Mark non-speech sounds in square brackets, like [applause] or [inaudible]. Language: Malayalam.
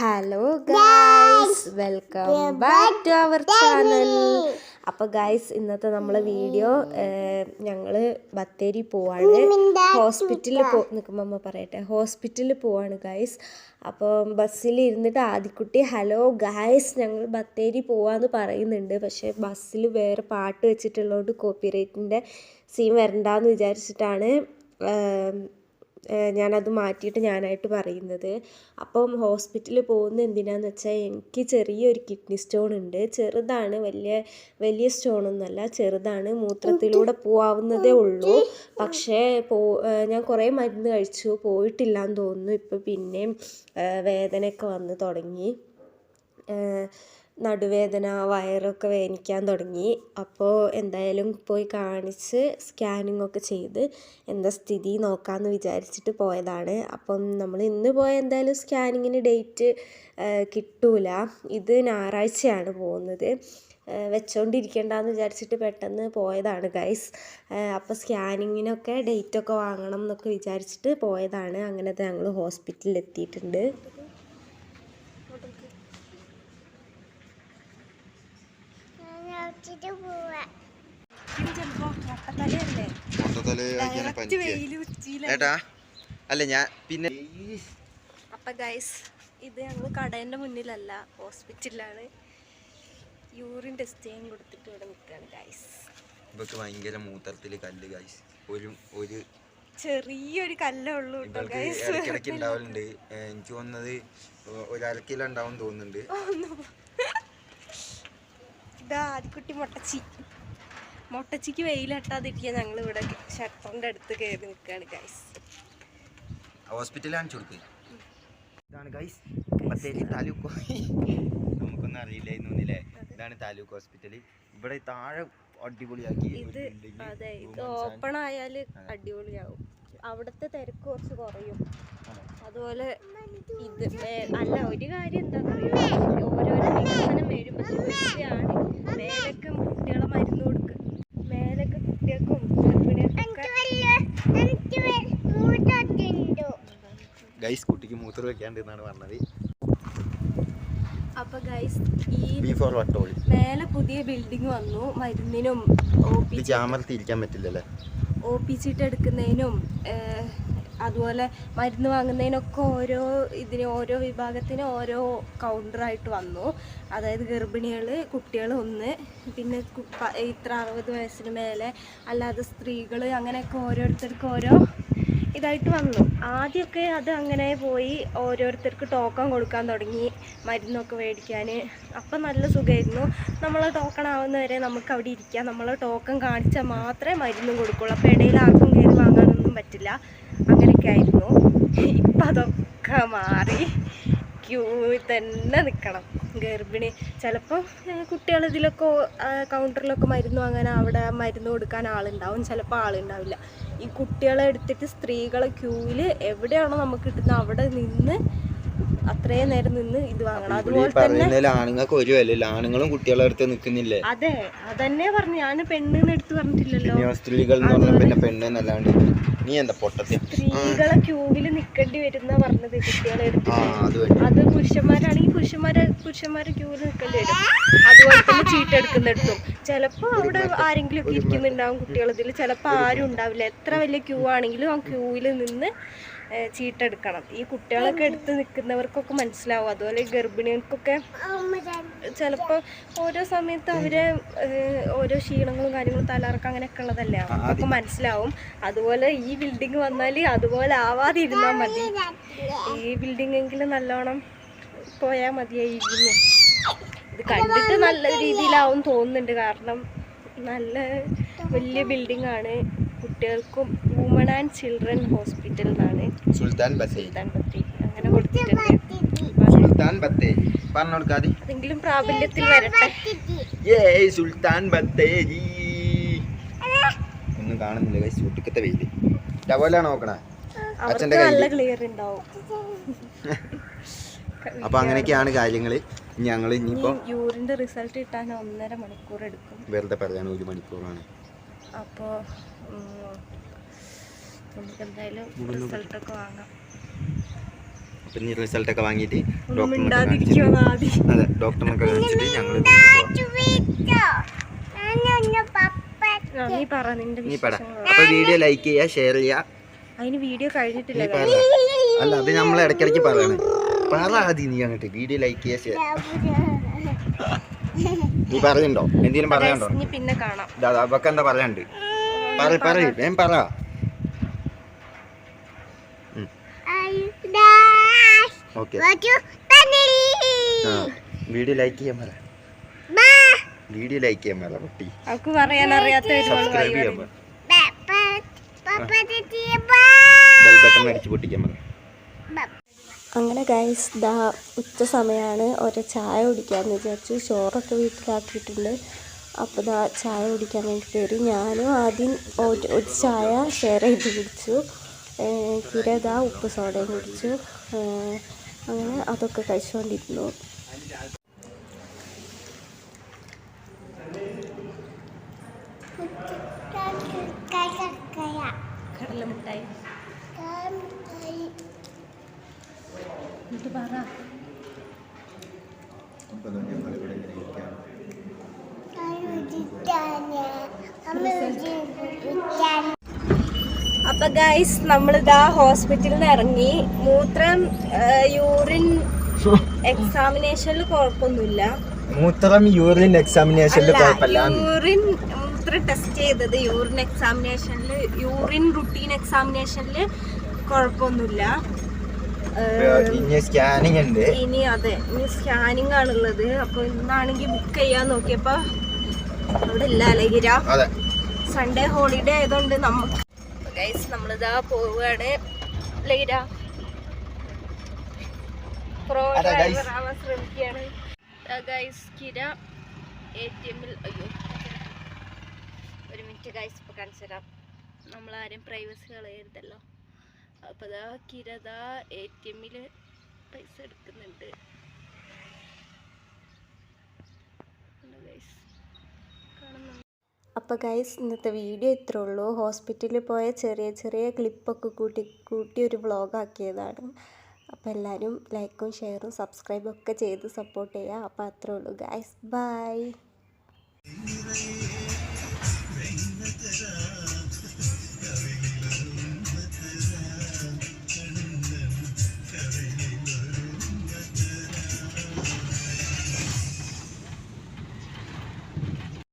Hello guys welcome back to our channel അപ്പോൾ ഗായ്സ് ഇന്നത്തെ നമ്മളെ വീഡിയോ ഞങ്ങൾ ബത്തേരി പോവാണ്. ഹോസ്പിറ്റലിൽ പോ നിൽക്കുമ്പോൾ അമ്മ പറയട്ടെ. ഹോസ്പിറ്റലിൽ പോവാണ് ഗായ്സ് അപ്പോൾ ബസ്സിൽ ഇരുന്നിട്ട് ആദിക്കുട്ടി ഹലോ ഗായ്സ് ഞങ്ങൾ ബത്തേരി പോവാന്ന് പറയുന്നുണ്ട്. പക്ഷേ ബസ്സിൽ വേറെ പാട്ട് വെച്ചിട്ടുള്ളതുകൊണ്ട് കോപ്പിറൈറ്റിന്റെ സീൻ വരണ്ടാന്ന് വിചാരിച്ചിട്ടാണ് ഞാനത് മാറ്റിയിട്ട് ഞാനായിട്ട് പറയുന്നത്. അപ്പം ഹോസ്പിറ്റലിൽ പോകുന്ന എന്തിനാന്ന് വെച്ചാൽ എനിക്ക് ചെറിയൊരു കിഡ്നി സ്റ്റോൺ ഉണ്ട്. ചെറുതാണ് വലിയ വലിയ സ്റ്റോണൊന്നുമല്ല ചെറുതാണ്. മൂത്രത്തിലൂടെ പോവാവുന്നതേ ഉള്ളൂ. പക്ഷേ പോ ഞാൻ കുറേ മരുന്ന് കഴിച്ചു. പോയിട്ടില്ല എന്ന് തോന്നുന്നു. ഇപ്പം പിന്നെയും വേദനയൊക്കെ വന്ന് തുടങ്ങി. നടുവേദന വയറൊക്കെ വേദനിക്കാൻ തുടങ്ങി. അപ്പോൾ എന്തായാലും പോയി കാണിച്ച് സ്കാനിങ് ഒക്കെ ചെയ്ത് എന്താ സ്ഥിതി നോക്കാമെന്ന് വിചാരിച്ചിട്ട് പോയതാണ്. അപ്പം നമ്മൾ ഇന്ന് പോയ എന്തായാലും സ്കാനിങ്ങിന് ഡേറ്റ് കിട്ടൂല. ഇത് ഞായറാഴ്ചയാണ് പോകുന്നത്. വെച്ചോണ്ടിരിക്കണ്ടെന്ന് വിചാരിച്ചിട്ട് പെട്ടെന്ന് പോയതാണ് ഗൈസ് അപ്പോൾ സ്കാനിങ്ങിനൊക്കെ ഡേറ്റൊക്കെ വാങ്ങണം എന്നൊക്കെ വിചാരിച്ചിട്ട് പോയതാണ്. അങ്ങനത്തെ ഞങ്ങൾ ഹോസ്പിറ്റലിൽ എത്തിയിട്ടുണ്ട് ഏട്ടാ അല്ല ഞാൻ പിന്നെ അപ്പൊ ഗൈസ് ഇത് ഞങ്ങൾ കടേന്റെ മുന്നിലല്ല ഹോസ്പിറ്റലിലാണ്. യൂറിൻ ടെസ്റ്റ് ചെയ്യാൻ കൊടുത്തിട്ട് ഇവിടെ നിൽക്കുകയാണ് ഗൈസ് ഇവക്ക് ഭയങ്കര മൂത്രത്തിൽ കല്ല് ഗൈസ് ഒരു ഒരു ചെറിയൊരു കല്ലേ ഉള്ളൂ ഇടയ്ക്കിടയ്ക്ക് ഉണ്ടാവലുണ്ട്. എനിക്ക് തോന്നുന്നത് ഒരു അരക്കില ഉണ്ടാവും തോന്നുന്നുണ്ട്. ഇതാ ആദ്യക്കുട്ടി മുട്ടച്ചി. മുട്ടച്ചിക്ക് വെയിലട്ടാതിരിക്കാൻ ഞങ്ങൾ ഇവിടെ ഷട്ടറിന്റെ അടുത്ത് കയറി നിൽക്കുകയാണ് ഗൈസ് ഹോസ്പിറ്റലാണ് കാണിച്ചു ഇതാണ് ഗൈസ് ബത്തേരി താലൂക്ക് നമുക്കൊന്നും അറിയില്ല ഇന്നൊന്നില്ലേ ഇതാണ് താലൂക്ക് ഹോസ്പിറ്റൽ ഇവിടെ താഴെ അടിപൊളിയാക്കി ഇത് അതെ ഇത് ഓപ്പൺ ആയാൽ അടിപൊളിയാവും. അവിടുത്തെ തിരക്ക് കുറച്ച് കുറയും. അതുപോലെ ഇത് അല്ല ഒരു കാര്യം എന്താണെന്നറിയോ ഓരോരോ വികസനം വരും പക്ഷെ മേലൊക്കെ കുട്ടികളെ മരുന്ന് കൊടുക്കുക മേലൊക്കെ കുട്ടികൾക്കും ഗൈസ് കുട്ടിക്ക് മൂത്രം വെക്കാണ്ട് എന്നാണ് പറഞ്ഞത്. അപ്പൊ ഗൈസ് ഈ മേലെ പുതിയ ബിൽഡിംഗ് വന്നു. മരുന്നിനും ചാമർത്തി ഇരിക്കാൻ പറ്റില്ലല്ലേ? ഒ പി ചീട്ട് എടുക്കുന്നതിനും അതുപോലെ മരുന്ന് വാങ്ങുന്നതിനൊക്കെ ഓരോ ഇതിന് ഓരോ വിഭാഗത്തിന് ഓരോ കൗണ്ടറായിട്ട് വന്നു. അതായത് ഗർഭിണികൾ കുട്ടികൾ ഒന്ന് പിന്നെ ഇത്ര അറുപത് വയസ്സിന് മേലെ അല്ലാതെ സ്ത്രീകൾ അങ്ങനെയൊക്കെ ഓരോരുത്തർക്ക് ഓരോ ഇതായിട്ട് വന്നു. ആദ്യമൊക്കെ അത് അങ്ങനെ പോയി ഓരോരുത്തർക്ക് ടോക്കൺ കൊടുക്കാൻ തുടങ്ങി മരുന്നൊക്കെ മേടിക്കാൻ അപ്പം നല്ല സുഖമായിരുന്നു നമ്മൾ ടോക്കൺ ആവുന്നവരെ നമുക്ക് അവിടെ ഇരിക്കാം. നമ്മൾ ടോക്കൺ കാണിച്ചാൽ മാത്രമേ മരുന്നും കൊടുക്കുള്ളൂ. അപ്പോൾ ഇടയിൽ ആർക്കും കയറി വാങ്ങാനൊന്നും പറ്റില്ല. അങ്ങനെയൊക്കെ ആയിരുന്നു. ഇപ്പം അതൊക്കെ മാറി ക്യൂ തന്നെ നിൽക്കണം. ഗർഭിണി. ചിലപ്പോൾ കുട്ടികൾ ഇതിലൊക്കെ കൗണ്ടറിലൊക്കെ മരുന്ന് വാങ്ങാൻ അവിടെ മരുന്ന് കൊടുക്കാൻ ആളുണ്ടാവും. ചിലപ്പോൾ ആളുണ്ടാവില്ല. ഈ കുട്ടികളെ എടുത്തിട്ട് സ്ത്രീകളെ ക്യൂവിൽ എവിടെയാണോ നമുക്ക് കിട്ടുന്നത് അവിടെ നിന്ന് അത്രയും നേരം നിന്ന് ഇത് വാങ്ങണം. അതുപോലെ തന്നെ ആണുങ്ങൾക്ക് ഒരു വിലയില്ല. ആണുങ്ങളും കുട്ടികളെ അടുത്ത് നിൽക്കുന്നില്ലേ? അതെ അതന്നെ പറഞ്ഞു. ഞാൻ പെണ്ണിന്ന് എടുത്ത് പറഞ്ഞിട്ടില്ലല്ലോ. സ്ത്രീകൾ എന്ന് പറഞ്ഞ പിന്നെ പെണ്ണ് എന്നല്ലാണ്ട് നീ എന്താ പൊട്ടത്തി? സ്ത്രീകളെ ക്യൂവിൽ നിൽക്കേണ്ടി വരുന്ന പറഞ്ഞത് കുട്ടികളെ എടുത്ത് അത് പുരുഷന്മാരാണെങ്കിൽ പുരുഷന്മാരെ പുരുഷന്മാരെ ക്യൂവിൽ നിൽക്കേണ്ടി വരും. അതുപോലെ തന്നെ ചീട്ട് എടുക്കുന്നിടത്തും. ചിലപ്പോ അവിടെ ആരെങ്കിലും ഒക്കെ ഇരിക്കുന്നുണ്ടാവും കുട്ടികളിതിൽ ചിലപ്പോ ആരും ഉണ്ടാവില്ല. എത്ര വലിയ ക്യൂ ആണെങ്കിലും ആ ക്യൂവിൽ നിന്ന് ചീട്ടെടുക്കണം. ഈ കുട്ടികളൊക്കെ എടുത്ത് നിൽക്കുന്നവർക്കൊക്കെ മനസ്സിലാവും. അതുപോലെ ഗർഭിണികൾക്കൊക്കെ ചിലപ്പോൾ ഓരോ സമയത്ത് അവരെ ഓരോ ക്ഷീണങ്ങളും കാര്യങ്ങളും തലകറക്കം അങ്ങനെയൊക്കെ ഉള്ളതല്ലേ? അവർക്കൊക്കെ മനസ്സിലാവും. അതുപോലെ ഈ ബിൽഡിംഗ് വന്നാൽ അതുപോലെ ആവാതെ ഇരുന്നാൽ മതി. ഈ ബിൽഡിംഗ് എങ്കിലും നല്ലോണം പോയാൽ മതിയായിരുന്നു. ഇത് കണ്ടിട്ട് നല്ല രീതിയിലാവും തോന്നുന്നുണ്ട്. കാരണം നല്ല വലിയ ബിൽഡിംഗ് ആണ്. കുട്ടികൾക്കും വുമൺ ആൻഡ് ചിൽഡ്രൻ ഹോസ്പിറ്റൽ എന്നാണ് സുൽത്താൻ ബത്തേരി. അങ്ങനെ സുൽത്താൻ ബത്തേരി. പറഞ്ഞു കൊടുക്കാതെ അതെങ്കിലും പ്രാബല്യത്തിൽ വരട്ടെ. സുൽത്താൻ ബത്തേരി. ഒന്നും കാണുന്നില്ല ഗൈസ് ഒട്ടുക്കത്തെ വെയിൽ. ടവലാണ് നോക്കണേ? അച്ഛന്റെ നല്ല ക്ലിയർ ഉണ്ടാവും. [laughs] അപ്പൊ അങ്ങനെയൊക്കെയാണ് കാര്യങ്ങൾ ഞങ്ങൾ ഇനി ഇനിയിപ്പോ യൂറിന്റെ റിസൾട്ട് കിട്ടാൻ ഒന്നര മണിക്കൂർ എടുക്കും. വെറുതെ പറയാൻ ഒരു മണിക്കൂറാണ്. അപ്പോൾ നമുക്ക് എന്തായാലും റിസൾട്ടൊക്കെ വാങ്ങാം. അപ്പം ഇനി റിസൾട്ടൊക്കെ വാങ്ങിയിട്ട് ആദ്യം അതെ ഡോക്ടറിനൊക്കെ കാണിച്ചിട്ട് ഞങ്ങൾ നീ പറ അപ്പോൾ വീഡിയോ ലൈക്ക് ചെയ്യുക ഷെയർ ചെയ്യുക. അതിന് വീഡിയോ കഴിഞ്ഞിട്ടില്ല അല്ല അത് നമ്മൾ ഇടയ്ക്കിടയ്ക്ക് പറയണേ. പറ ആദ്യം നീ അങ്ങോട്ട്. വീഡിയോ ലൈക്ക് ചെയ്യുക ഷെയർ നീ പറയുന്നുണ്ടോ? എന്തെങ്കിലും പറയാനുണ്ടോ? പിന്നെ കാണാം. അവക്ക് എന്താ പറയാണ്ട് പറ പറ. വേം പറ. ഓക്കെ. വീഡിയോ ലൈക്ക് ചെയ്യാൻ പറ. വീഡിയോ ലൈക്ക് ചെയ്യാൻ പറ കുട്ടി. അവക്ക് പറയാൻ അറിയാത്ത സബ്സ്ക്രൈബ് ചെയ്യാൻ പറ. ബെൽ ബട്ടൺ അടിച്ച് പൊട്ടിക്കാൻ പറ. അങ്ങനെ ഗൈസ് ദാ ഉച്ച സമയമാണ് ഒരു ചായ കുടിക്കാമെന്ന് വിചാരിച്ചു. ചോറൊക്കെ വീട്ടിലാക്കിയിട്ടുണ്ട്. അപ്പോൾ ദാ ചായ കുടിക്കാൻ വേണ്ടി കയറി ഞാനും ആദ്യം ഒരു ചായ ഷെയർ ചെയ്ത് കുടിച്ചു. ദാ ഉപ്പ് സോഡയും കുടിച്ചു. അങ്ങനെ അതൊക്കെ കഴിച്ചുകൊണ്ടിരുന്നു കടലമിഠായി എന്നിട്ട് പറ. അപ്പൊ ഗൈസ് നമ്മളിതാ ഹോസ്പിറ്റലിൽ നിന്ന് ഇറങ്ങി. മൂത്രം യൂറിൻ എക്സാമിനേഷനിൽ കുഴപ്പമൊന്നുമില്ല മൂത്രം യൂറിൻ എക്സാമിനേഷനിൽ കുഴപ്പമില്ല യൂറിൻ മൂത്രം ടെസ്റ്റ് ചെയ്തത്. യൂറിൻ എക്സാമിനേഷനിൽ യൂറിൻ റുട്ടീൻ എക്സാമിനേഷനിൽ കുഴപ്പമൊന്നുമില്ല ഇനി സ്കാനിങ് ഉണ്ട്. ഇനി അതെ ഇനി സ്കാനിങ് ആണുള്ളത്. അപ്പൊ ഇന്നാണെങ്കിൽ ബുക്ക് ചെയ്യാൻ നോക്കിയപ്പോ അവിടെ ഇല്ല അലകിര അതെ. സൺഡേ ഹോളിഡേ ആയതുകൊണ്ട് നമുക്ക് ഗൈസ് നമ്മളിതാ പോവുകയാണ്. ലൈര പ്രോ. ഡ്രൈവർ ആവാൻ ശ്രമിക്കുകയാണ്. ഗൈസ് കിര എ ടി എമ്മിൽ അയ്യോ. ഒരു മിനിറ്റ് ഗൈസ് ഇപ്പോൾ കാണിച്ചു തരാം നമ്മളാരും പ്രൈവസി കളയരുതല്ലോ. അപ്പോൾ ദാ കിര ദാ എ ടി എമ്മിൽ പൈസ എടുക്കുന്നുണ്ട്. കാണുന്നുണ്ട് അപ്പോൾ ഗൈസ് ഇന്നത്തെ വീഡിയോ ഇത്രേ ഉള്ളൂ. ഹോസ്പിറ്റലിൽ പോയ ചെറിയ ചെറിയ ക്ലിപ്പൊക്കെ കൂട്ടി കൂട്ടി ഒരു വ്ളോഗ് ആക്കിയതാണ്. അപ്പോൾ എല്ലാവരും ലൈക്കും ഷെയറും സബ്സ്ക്രൈബും ഒക്കെ ചെയ്ത് സപ്പോർട്ട് ചെയ്യുക അപ്പോൾ അത്രേ ഉള്ളൂ ഗൈസ് ബൈ